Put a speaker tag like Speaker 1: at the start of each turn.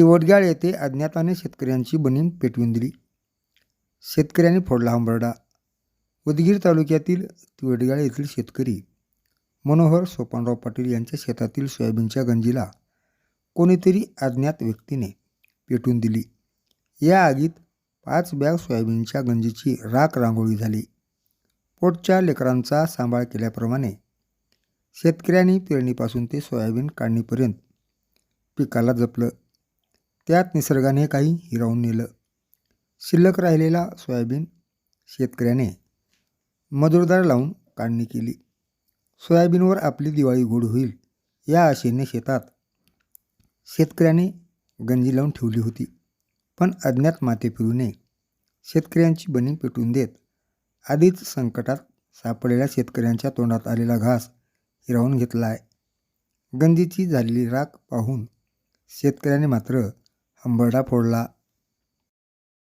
Speaker 1: तिवटगाळ येथे अज्ञाताने शेतकऱ्यांची बनीण पेटवून दिली शेतकऱ्यांनी फोडला हंबरडा उदगीर तालुक्यातील तिवटगाळ येथील शेतकरी मनोहर सोपानराव पाटील यांच्या शेतातील सोयाबीनच्या गंजीला कोणीतरी अज्ञात व्यक्तीने पेटवून दिली. या आगीत पाच बॅग सोयाबीनच्या गंजीची राख रांगोळी झाली. पोटच्या लेकरांचा सांभाळ केल्याप्रमाणे शेतकऱ्यांनी पेरणीपासून ते सोयाबीन काढणीपर्यंत पिकाला जपलं. त्यात निसर्गाने काही हिरावून नेलं. शिल्लक राहिलेला सोयाबीन शेतकऱ्याने मजूरदार लावून काढणी केली. सोयाबीनवर आपली दिवाळी गोड होईल या आशेने शेतात शेतकऱ्याने गंजी लावून ठेवली होती. पण अज्ञात माते फिरूने शेतकऱ्यांची बनी पेटून देत आधीच संकटात सापडलेल्या शेतकऱ्यांच्या तोंडात आलेला घास हिरावून घेतला आहे. गंजीची झालेली राख पाहून शेतकऱ्याने मात्र हंबरडा फोडला